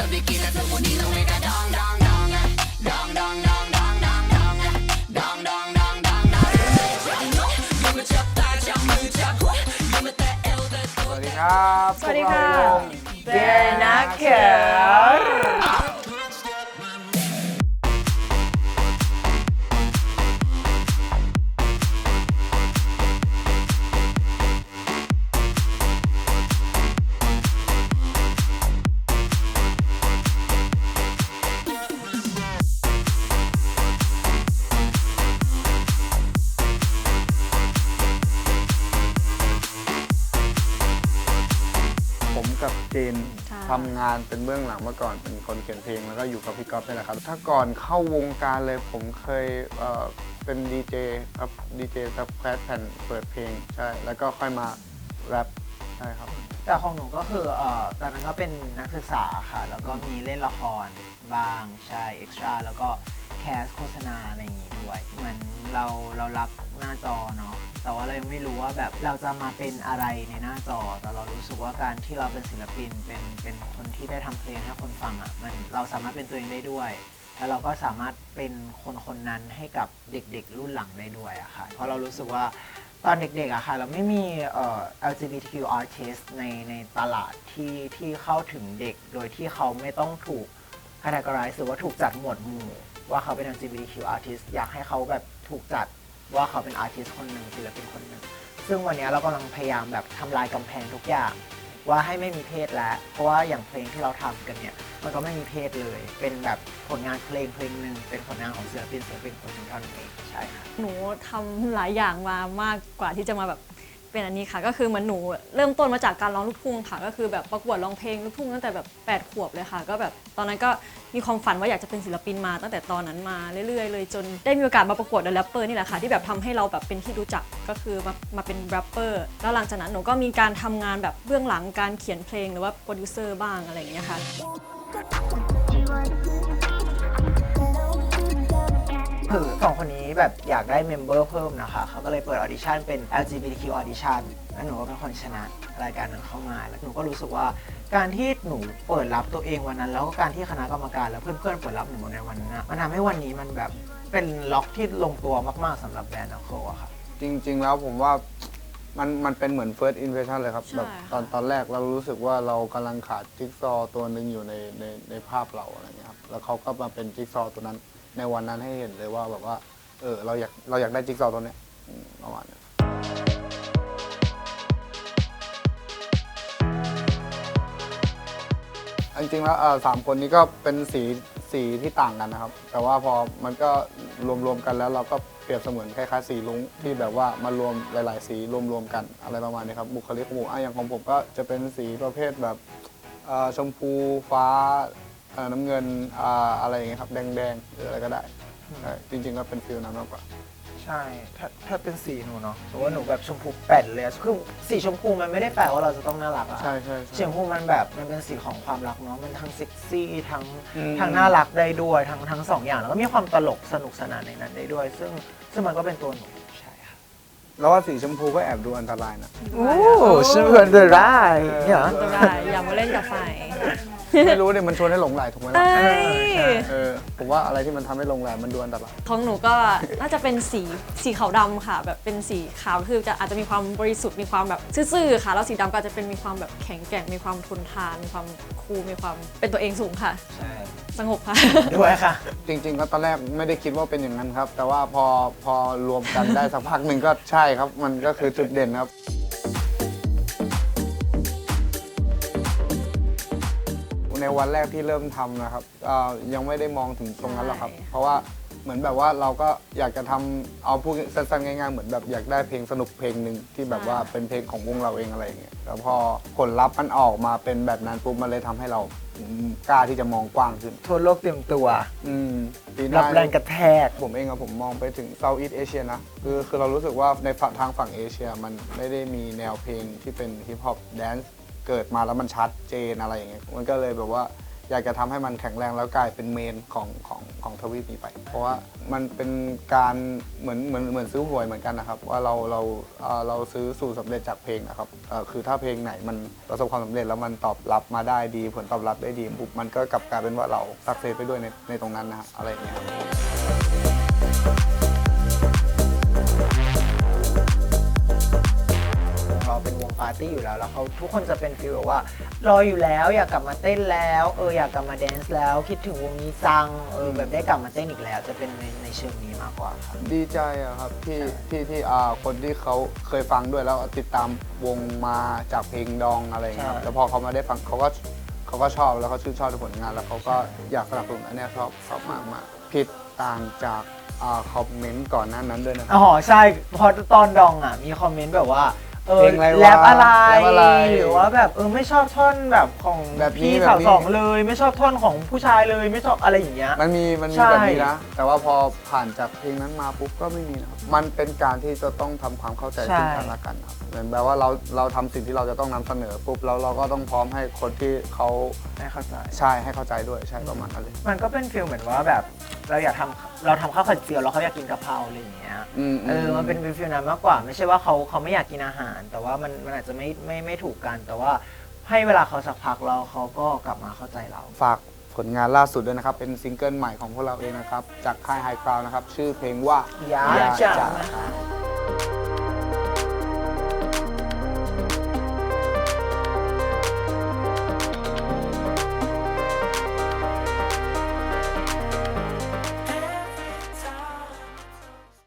สวัสดีครับสวัสดีค่ะพวกเราวงเดนักเขียว ผมกับเจนค่ะทำงานเป็นเบื้องหลังมาก่อนเป็นคนเขียนเพลงแล้วก็อยู่กับพี่ก๊อฟนี่แหละครับ ถ้าก่อนเข้าวงการเลยผมเคยเอ่อเป็นดีเจครับดีเจซับแคสแผ่นเปิดเพลงใช่ แล้วก็ค่อยมาแรปใช่ครับ แต่ของหนูก็คือเอ่อตอนนั้นก็เป็นนักศึกษาค่ะ แล้วก็มีเล่นละครบ้างใช่เอ็กซ์ตร้าแล้วก็ แคสโฆษณาอะไรอย่างงี้ด้วย เหมือนเราเรารับหน้าจอเนาะ แต่ว่าเรายังไม่รู้ว่าแบบเราจะมาเป็นอะไรในหน้าจอ แต่เรารู้สึกว่าการที่เราเป็นศิลปิน เป็นเป็นคนที่ได้ทำเพลงให้คนฟังอะ่ะ มันเราสามารถเป็นตัวเองได้ด้วยแล้วเราก็สามารถเป็นคนคนนั้นให้กับเด็กๆ รุ่นหลังได้ด้วยอะค่ะ เพราะเรารู้สึกว่าตอนเด็กๆอะค่ะ เราไม่มีเอ่อ LGBTQ artist ในในตลาดที่ที่เข้าถึงเด็ก โดยที่เขาไม่ต้องถูก categorize หรือว่าถูกจัดหมวดหมู่ ว่าเขาเป็น LGBTQ artist อยากให้เขาแบบถูกจัดว่าเขาเป็น artist คนหนึ่งศิลปินคนหนึ่งซึ่งวันนี้เรากำลังพยายามแบบทำลายกำแพงทุกอย่าง ว่าให้ไม่มีเพศแล้ว เพราะว่าอย่างเพลงที่เราทำกันเนี่ยมันก็ไม่มีเพศเลย เป็นแบบผลงานเพลงเพลงหนึ่งเป็นผลงานของศิลปินศิลปินคนหนึ่งเท่านั้นเองใช่ค่ะ หนูทำหลายอย่างมามากกว่าที่จะมาแบบ เป็นอันนี้ค่ะ ก็คือเหมือนหนูเริ่มต้นมาจากการร้องลูกทุ่งค่ะ ก็คือแบบประกวดร้องเพลงลูกทุ่งตั้งแต่แบบ 8 ขวบเลยค่ะ ก็แบบตอนนั้นก็มีความฝันว่าอยากจะเป็นศิลปินมาตั้งแต่ตอนนั้นมาเรื่อยๆเลยจนได้มีโอกาสมาประกวดเดอะแรปเปอร์นี่แหละค่ะที่แบบทำให้เราแบบเป็นที่รู้จักก็คือมามาเป็นแรปเปอร์แล้วหลังจากนั้นหนูก็มีการทำงานแบบเบื้องหลังการเขียนเพลงหรือว่าโปรดิวเซอร์บ้างอะไรอย่างเงี้ยค่ะ คือสองคนนี้แบบอยากได้เมมเบอร์เพิ่มนะคะเขาก็เลยเปิดออดิชั่นเป็น LGBTQ audition แล้วหนูก็เป็นคนชนะรายการนั้นเข้ามา แล้วหนูก็รู้สึกว่าการที่หนูเปิดรับตัวเองวันนั้น แล้วก็การที่คณะกรรมการ และเพื่อนๆเปิดรับหนูในวันนั้นอะมันทำให้วันนี้มันแบบเป็นล็อกที่ลงตัวมากๆสำหรับแบรนด์นักโคอะค่ะ จริง ๆ แล้วผมว่ามันมันเป็นเหมือน first impression เลยครับ ใช่แบบตอนค่ะตอนแรกเรารู้สึกว่าเรากำลังขาดจิ๊กซอว์ตัวหนึ่งอยู่ในในในภาพเราอะไรเงี้ยครับ แล้วเขาก็มาเป็นจิ๊กซอว์ตัวนั้น ในวันนั้นให้เห็นเลยว่าแบบว่า เออ เราอยากเราอยากได้จิ๊กซอว์ตัวเนี้ยอืมประมาณเนี้ยจริงๆแล้วเอ่อสามคนนี้ก็เป็นสีสีที่ต่างกันนะครับ แต่ว่าพอมันก็รวมๆกันแล้วเราก็เปรียบเสมือนคล้ายๆสีลุ้งที่แบบว่ามารวมหลาย ๆ สีรวมๆกันอะไรประมาณนี้ครับบุคลิกของผมอะอย่างของผมก็จะเป็นสีประเภทแบบเอ่อชมพูฟ้า อ่อน้ำเงินอ่าอะไรอย่างเงี้ยครับแดงๆหรืออะไรก็ได้ใช่จริง ๆ ก็เป็นฟิลนั้นมากกว่า ใช่ ถ้าถ้าเป็นสีหนูเนาะสมมติว่าหนูแบบชมพูแป่นเลยอะคือสีชมพูมันไม่ได้แปลว่าเราจะต้องน่ารักอะใช่ใช่สีชใช่มพูมันแบบมันเป็นสีของความรักเนาะ มันทั้งเซ็กซี่ทั้งอืม ทั้งน่ารักได้ด้วย ทั้งทั้งสองอย่าง แล้วก็มีความตลกสนุกสนานในนั้นได้ด้วย ซึ่งซึ่งมันก็เป็นตัวหนู ใช่ค่ะแล้วว่าสีชมพูก็แอบดูอันตรายนะ โอ้ชื่อเพื่อนเดรายเนี่ย อันตรายอย่ามาเล่นกับไฟ ไม่รู้เนี่ยมันชวนให้หลงไหลถูกไหมล่ะเอ้ยเออผมว่าอะไรที่มันทำให้หลงไหลมันดูอันตรายของหนูก็น่าจะเป็นสีสีขาวดำค่ะ แบบเป็นสีขาวคือจะอาจจะมีความบริสุทธิ์มีความแบบซื่อๆค่ะแล้วสีดำก็อาจจะเป็นมีความแบบแข็งแกร่งมีความทนทานมีความคูลมีความเป็นตัวเองสูงค่ะ ใช่สงบค่ะ ด้วยค่ะ จริง ๆ ก็ตอนแรกไม่ได้คิดว่าเป็นอย่างนั้นครับ แต่ว่าพอพอรวมกันได้สักพักหนึ่งก็ใช่ครับ มันก็คือจุดเด่นครับ ในวันแรกที่เริ่มทำนะครับเอ่อยังไม่ได้มองถึงตรงนั้นหรอกครับ ใช่ เพราะว่าเหมือนแบบว่าเราก็อยากจะทำเอาพูดสั้นๆง่ายๆเหมือนแบบอยากได้เพลงสนุกเพลงหนึ่งที่แบบว่าเป็นเพลงของวงเราเองอะไรอย่างเงี้ยแล้วพอผลลัพธ์มันออกมาเป็นแบบนั้นปุ๊บมันเลยทำให้เรากล้าที่จะมองกว้างขึ้น ทั่วโลกเตรียมตัว อืมปีหรัน้าบแรงกระแทก ผมเองอะผมมองไปถึง Southeast Asia นะคือคือเรารู้สึกว่าในฝั่งทางฝั่งเอเชีย มันไม่ได้มีแนวเพลงที่เป็นฮิปฮอปแดนซ์ เกิดมาแล้วมันชัดเจนอะไรอย่างเงี้ยมันก็เลยแบบว่าอยากจะทำให้มันแข็งแรงแล้วกลายเป็นเมนของของของทวีปนี้ไป เพราะว่ามันเป็นการเหมือนเหมือนเหมือนซื้อหวยเหมือนกันนะครับ ว่าเราเราเราซื้อสูตรสำเร็จจากเพลงนะครับคือถ้าเพลงไหนมันประสบความสำเร็จแล้วมันตอบรับมาได้ดี ผลตอบรับได้ดีปุ๊บมันก็กลับกลายเป็นว่าเราสักเซสไปด้วยในในตรงนั้นนะอะไรอย่างเงี้ย เราเป็นวงปาร์ตี้อยู่แล้ว แล้วเขาทุกคนจะเป็นฟีลแบบว่ารออยู่แล้วอยากกลับมาเต้นแล้วเอออยากกลับมาแดนซ์แล้วคิดถึงวงนี้จังเออแบบได้กลับมาเต้นอีกแล้ว จะเป็นในในเชิงนี้มากกว่าครับ ดีใจอะครับที่ที่ที่อ่าคนที่เขาเคยฟังด้วยแล้วติดตามวงมาจากเพลงดองอะไรอย่างเงี้ยครับใช่แล้วพอเขามาได้ฟังเขาก็เขาก็ชอบแล้วเขาชื่นชอบในผลงาน แล้วเขาก็อยากสนับสนุนอันเนี้ยชอบชอบมากมากผิดต่างจากอ่าคอมเมนต์ก่อนหน้านั้นด้วยนะครับ อ๋อใช่เพอตอนดองอะมีคอมเมนต์แบบว่า เออเพลงอะไรวะแรปอะไร แรปอะไรหรือว่าแบบเออไม่ชอบท่อนแบบของแบบนี้พี่แบบสาวนี้ สองเลย ไม่ชอบท่อนของผู้ชายเลยไม่ชอบอะไรอย่างเงี้ย มันมีมันมีใช่ แบบนี้นะ แต่ว่าพอผ่านจากเพลงนั้นมาปุ๊บก็ไม่มีนะครับมันเป็นการที่จะต้องทำความเข้าใจซึ่งกันและกันครับเหมือนแบบว่าเราเราทำสิ่งที่เราจะต้องนำเสนอปุ๊บแล้วเราก็ต้องพร้อมให้คนที่เขาไม่เข้าใจ ใช่ให้เข้าใจด้วยใช่ประมาณนั้นเลย มันก็เป็นฟีลเหมือนว่าแบบ เราอยากทำเราทำข้าวไข่เจียวแล้วเขาอยากกินกะเพราอะไรอย่างเงี้ยอืมเออมันเป็นฟีลนั้นมากกว่า ไม่ใช่ว่าเขาเขาไม่อยากกินอาหาร แต่ว่ามันมันอาจจะไม่ไม่ไม่ถูกกัน แต่ว่าให้เวลาเขาสักพักแล้วเขาก็กลับมาเข้าใจเรา ฝากผลงานล่าสุดด้วยนะครับ เป็นซิงเกิลใหม่ของพวกเราเองนะครับ จากค่ายไฮกราวนะครับ ชื่อเพลงว่าอย่าอย่าจะ จะมา